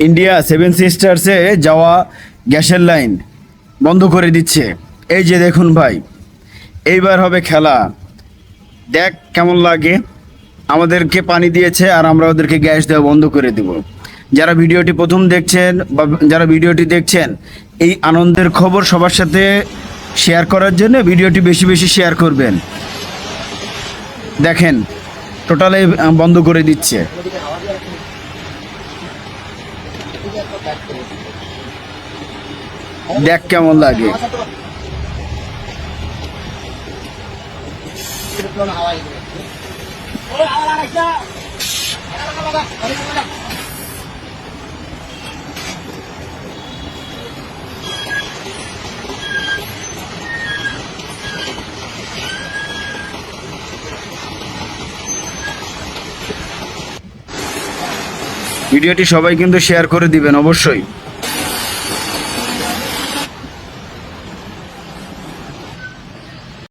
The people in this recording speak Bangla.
ইন্ডিয়া সেভেন সিস্টার্সে যাওয়া গ্যাসের লাইন বন্ধ করে দিচ্ছে। এই যে দেখুন ভাই, এইবার হবে খেলা। দেখ কেমন লাগে। আমাদেরকে পানি দিয়েছে আর আমরা ওদেরকে গ্যাস দেওয়া বন্ধ করে দেব। যারা ভিডিওটি প্রথম দেখছেন বা যারা ভিডিওটি দেখছেন, এই আনন্দের খবর সবার সাথে শেয়ার করার জন্য ভিডিওটি বেশি বেশি শেয়ার করবেন। দেখেন, টোটালে বন্ধ করে দিচ্ছে। দেখ কেমন লাগে। ভিডিওটি সবাই কিন্তু শেয়ার করে দিবেন অবশ্যই।